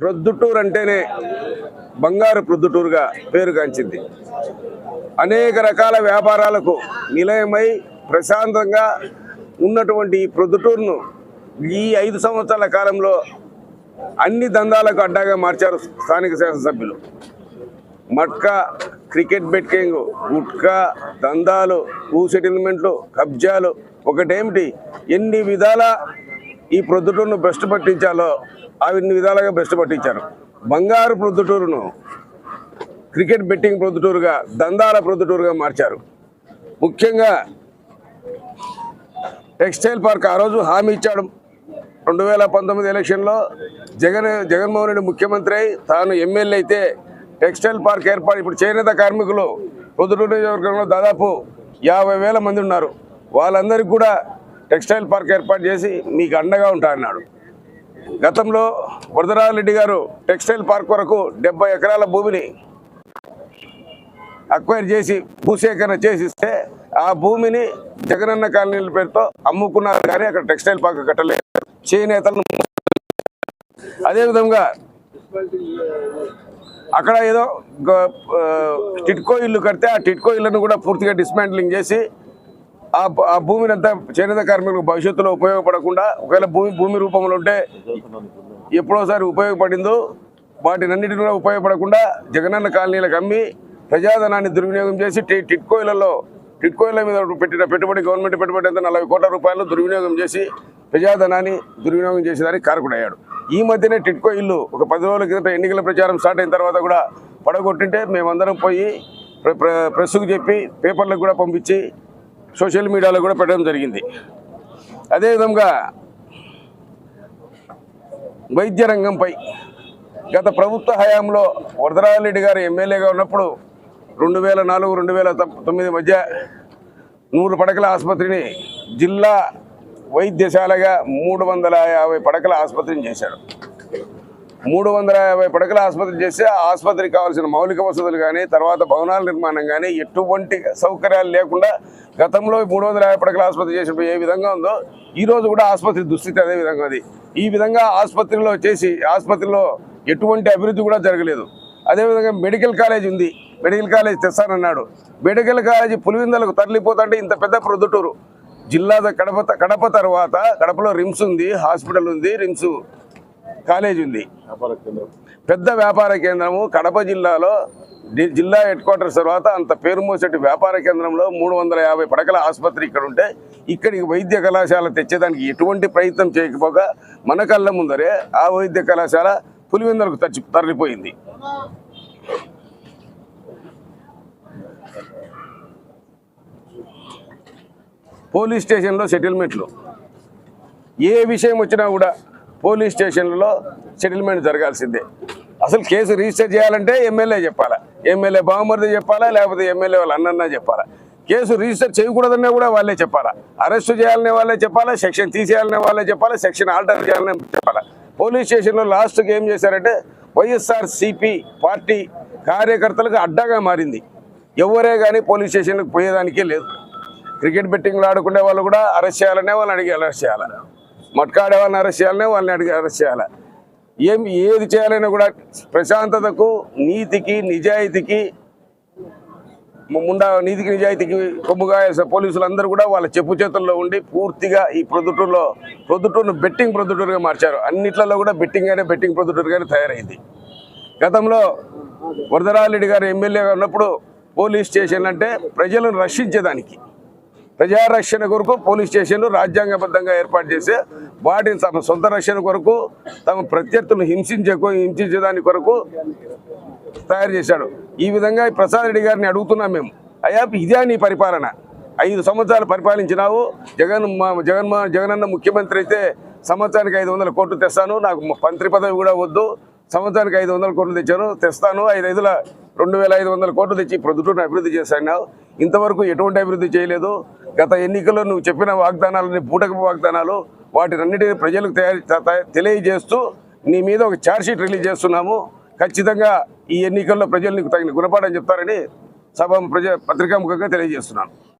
ప్రొద్దుటూరు అంటేనే బంగారు ప్రొద్దుటూరుగా పేరుగాంచింది. అనేక రకాల వ్యాపారాలకు నిలయమై ప్రశాంతంగా ఉన్నటువంటి ఈ ప్రొద్దుటూరును ఈ ఐదు సంవత్సరాల కాలంలో అన్ని దందాలకు అడ్డాగా మార్చారు స్థానిక శాసనసభ్యులు. మట్కా క్రికెట్ బెట్టింగ్ గుట్కా దందాలు భూ సెటిల్మెంట్లు కబ్జాలు ఒకటేమిటి? ఎన్ని విధాల ఈ ప్రొద్దుటూరును భ్రష్టు పట్టించాలో అన్ని విధాలుగా భ్రష్టు పట్టించారు. బంగారు ప్రొద్దుటూరును క్రికెట్ బెట్టింగ్ ప్రొద్దుటూరుగా దందాల ప్రొద్దుటూరుగా మార్చారు. ముఖ్యంగా టెక్స్టైల్ పార్క్ ఆ రోజు హామీ ఇచ్చాడు. రెండు వేల పంతొమ్మిది ఎలక్షన్లో జగన్ జగన్మోహన్ రెడ్డి ముఖ్యమంత్రి అయి తాను ఎమ్మెల్యే అయితే టెక్స్టైల్ పార్క్ ఏర్పాటు ఇప్పుడు చేనేత కార్మికులు పొద్దుటూరు నియోజకవర్గంలో దాదాపు యాభై వేల మంది ఉన్నారు. వాళ్ళందరికీ కూడా టెక్స్టైల్ పార్క్ ఏర్పాటు చేసి మీకు అండగా ఉంటా అన్నాడు. గతంలో వరదరాజరెడ్డి గారు టెక్స్టైల్ పార్క్ వరకు డెబ్బై ఎకరాల భూమిని అక్వైర్ చేసి భూసేకరణ చేసిస్తే ఆ భూమిని జగనన్న కాలనీల పేరుతో అమ్ముకున్నారు కానీ అక్కడ టెక్స్టైల్ పార్క్ కట్టలేదు. చేనేతలను అదేవిధంగా అక్కడ ఏదో టిట్కో ఇల్లు కడితే ఆ టిట్కో ఇళ్ళను కూడా పూర్తిగా డిస్మాంట్లింగ్ చేసి ఆ ఆ భూమిని అంతా చేనేత కార్మికులకు భవిష్యత్తులో ఉపయోగపడకుండా ఒకవేళ భూమి భూమి రూపంలో ఉంటే ఎప్పుడోసారి ఉపయోగపడిందో వాటినన్నిటిని కూడా ఉపయోగపడకుండా జగనన్న కాలనీలకు అమ్మి ప్రజాధనాన్ని దుర్వినియోగం చేసి టిట్కోయిలలో టిట్కోయిల మీద పెట్టిన పెట్టుబడి గవర్నమెంట్ పెట్టుబడి అంతా నలభై కోట్ల రూపాయలు దుర్వినియోగం చేసి ప్రజాధనాన్ని దుర్వినియోగం చేసేదానికి కారకుడయ్యాడు. ఈ మధ్యనే టిట్కో ఇల్లు ఒక పది రోజుల కింద ఎన్నికల ప్రచారం స్టార్ట్ అయిన తర్వాత కూడా పడగొట్టింటే మేమందరం పోయి ప్ర- ప్ర- ప్రెస్కు చెప్పి పేపర్లకు కూడా పంపించి సోషల్ మీడియాలో కూడా పెట్టడం జరిగింది. అదేవిధంగా వైద్య రంగంపై గత ప్రభుత్వ హయాంలో వరదరాజరెడ్డి గారు ఎమ్మెల్యేగా ఉన్నప్పుడు రెండు వేల నాలుగు రెండు వేల తొమ్మిది మధ్య నూరు పడకల ఆసుపత్రిని జిల్లా వైద్యశాలగా మూడు వందల యాభై పడకల ఆసుపత్రిని చేశాడు. మూడు వందల యాభై పడకల ఆసుపత్రి చేస్తే ఆ ఆసుపత్రికి కావాల్సిన మౌలిక వసతులు కానీ తర్వాత భవనాల నిర్మాణం కానీ ఎటువంటి సౌకర్యాలు లేకుండా గతంలో మూడు వందల యాభై పడకల ఆసుపత్రి చేసినప్పుడు ఏ విధంగా ఉందో ఈ రోజు కూడా ఆసుపత్రి దుస్థితి అదే విధంగా ఉంది. ఈ విధంగా ఆసుపత్రిలో చేసి ఆసుపత్రిలో ఎటువంటి అభివృద్ధి కూడా జరగలేదు. అదేవిధంగా మెడికల్ కాలేజ్ ఉంది. మెడికల్ కాలేజ్ తెస్తానన్నాడు. మెడికల్ కాలేజ్ పులివిందలకు తరలిపోతుంటే ఇంత పెద్ద ప్రొద్దుటూరు. జిల్లా కడప కడప తర్వాత కడపలో రిమ్స్ ఉంది హాస్పిటల్ ఉంది రిమ్స్ కాలేజ్ ఉంది. పెద్ద వ్యాపార కేంద్రము కడప జిల్లాలో జిల్లా హెడ్ క్వార్టర్స్ తర్వాత అంత పేరు మోసేటి వ్యాపార కేంద్రంలో మూడు వందల యాభై పడకల ఆసుపత్రి ఇక్కడ ఉంటే ఇక్కడికి వైద్య కళాశాల తెచ్చేదానికి ఎటువంటి ప్రయత్నం చేయకపోగా మన కళ్ళ ముందరే ఆ వైద్య కళాశాల పులివెందులకు తచ్చి తరలిపోయింది. పోలీస్ స్టేషన్లో సెటిల్మెంట్లు. ఏ విషయం వచ్చినా కూడా పోలీస్ స్టేషన్లలో సెటిల్మెంట్ జరగాల్సిందే. అసలు కేసు రిజిస్టర్ చేయాలంటే ఎమ్మెల్యే చెప్పాలా? ఎమ్మెల్యే బావమరిది చెప్పాలా? లేకపోతే ఎమ్మెల్యే వాళ్ళ అన్నన్నా చెప్పాలా? కేసు రిజిస్టర్ చేయకూడదన్నా కూడా వాళ్ళే చెప్పాలా? అరెస్ట్ చేయాలనే వాళ్ళే చెప్పాలా? సెక్షన్ తీసేయాలనే వాళ్ళే చెప్పాలా? సెక్షన్ ఆల్టర్ చేయాలనే చెప్పాలా? పోలీస్ స్టేషన్లో లాస్ట్కి ఏం చేశారంటే వైఎస్ఆర్ సిపి పార్టీ కార్యకర్తలకు అడ్డాగా మారింది. ఎవరే కానీ పోలీస్ స్టేషన్లకు పోయేదానికే లేదు. క్రికెట్ బెట్టింగ్లు ఆడుకునే వాళ్ళు కూడా అరెస్ట్ చేయాలనే వాళ్ళని అడిగి అరెస్ట్ చేయాలి. మట్కా ఆడే వాళ్ళని అరెస్ట్ చేయాలనే వాళ్ళని అడిగి అరెస్ట్ చేయాలి. ఏం ఏది చేయాలన్నా కూడా ప్రశాంతతకు నీతికి నిజాయితీకి ముండా నీతికి నిజాయితీకి కొమ్ముగా పోలీసులు పోలీసులందరూ కూడా వాళ్ళ చెప్పు చేతుల్లో ఉండి పూర్తిగా ఈ ప్రొద్దుటూరులో ప్రొద్దుటూరును బెట్టింగ్ ప్రొద్దుటూరుగా మార్చారు. అన్నిట్లలో కూడా బెట్టింగ్ గానే బెట్టింగ్ ప్రొద్దుటూరుగానే తయారైంది. గతంలో వరదరారెడ్డి గారు ఎమ్మెల్యేగా ఉన్నప్పుడు పోలీస్ స్టేషన్ అంటే ప్రజలను రక్షించేదానికి ప్రజారక్షణ కొరకు పోలీస్ స్టేషన్లు రాజ్యాంగబద్ధంగా ఏర్పాటు చేసి వాటిని తమ సొంత రక్షణ కొరకు తమ ప్రత్యర్థులను హింసించే హింసించేదాని కొరకు తయారు చేశాడు. ఈ విధంగా ఈ ప్రసాద్ రెడ్డి గారిని అడుగుతున్నాం మేము. అయ్యా ఇదే నీ పరిపాలన. ఐదు సంవత్సరాలు పరిపాలించినావు. జగన్ మా జగన్మోహన్ జగనన్న ముఖ్యమంత్రి అయితే సంవత్సరానికి ఐదు వందల కోట్లు తెస్తాను. నాకు మంత్రి పదవి కూడా వద్దు. సంవత్సరానికి ఐదు వందల కోట్లు తెచ్చాను. తెస్తాను. ఐదు ఐదుల రెండు వేల ఐదు వందల కోట్లు తెచ్చి ప్రొద్దుటూరును అభివృద్ధి చేశాను. ఇంతవరకు ఎటువంటి అభివృద్ధి చేయలేదు. గత ఎన్నికల్లో నువ్వు చెప్పిన వాగ్దానాలని బూటకపు వాగ్దానాలు వాటినన్నిటిని ప్రజలకు తయారు తెలియజేస్తూ నీ మీద ఒక ఛార్జ్షీట్ రిలీజ్ చేస్తున్నాము. ఖచ్చితంగా ఈ ఎన్నికల్లో ప్రజలు నీకు తగిన గుణపాఠం చెప్తారని సభ ప్రజా పత్రికాముఖంగా తెలియజేస్తున్నాను.